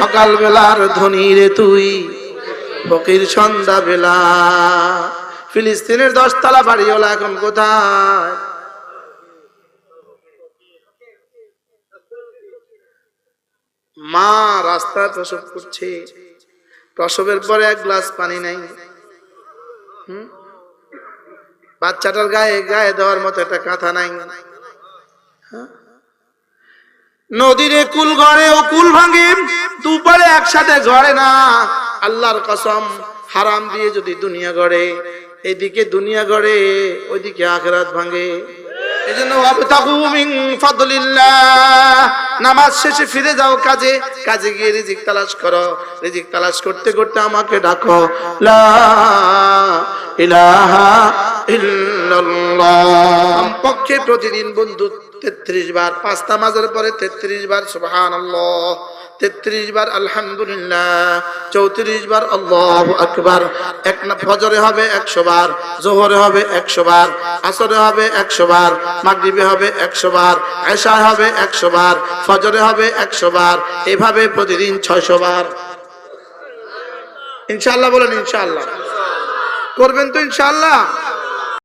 সকাল বেলার ধনী রে তুই, ফকির সন্ধ্যা বেলা ফিলিস্তিনের দশতলা বাড়িওয়ালা এখন কোথায়? মা রাস্তায় প্রসব করছে, প্রসবের পরে এক গ্লাস পানি নাই? বাচ্চাটার গায়ে গায়ে দেওয়ার মতো একটা কাঁথা নাই। হ্যাঁ? নদীরে কুল ঘরে ও কুল ভাঙে। দুপারে একসাথে গড়ে না। আল্লাহর কসম, হারাম দিয়ে যদি দুনিয়া গড়ে, এদিকে দুনিয়া গড়ে, ওইদিকে আখরাত ভাঙে। নামাজ শেষে ফিরে যাও কাজে কাজে গিয়ে রিজিক তালাশ করো। রিজিক তালাশ করতে করতে আমাকে ডাকো পক্ষে প্রতিদিন বন্ধু তেত্রিশ বার, পাঁচটা মাঝের পরে তেত্রিশ বার, সুবহানাল্লাহ। তেত্রিশ বার আলহামদুলিল্লাহ, চৌত্রিশ বার আল্লাহ আকবার, এক ফজরে হবে একশো বার, জোহরে হবে একশো বার, আসরে হবে একশো বার, মাগরিবে হবে একশো বার, এশায় হবে একশো বার, ফজরে হবে একশো বার, এভাবে প্রতিদিন ছয়শো বার। ইনশাল্লাহ বলেন ইনশাল্লাহ করবেন তো ইনশাআল্লাহ।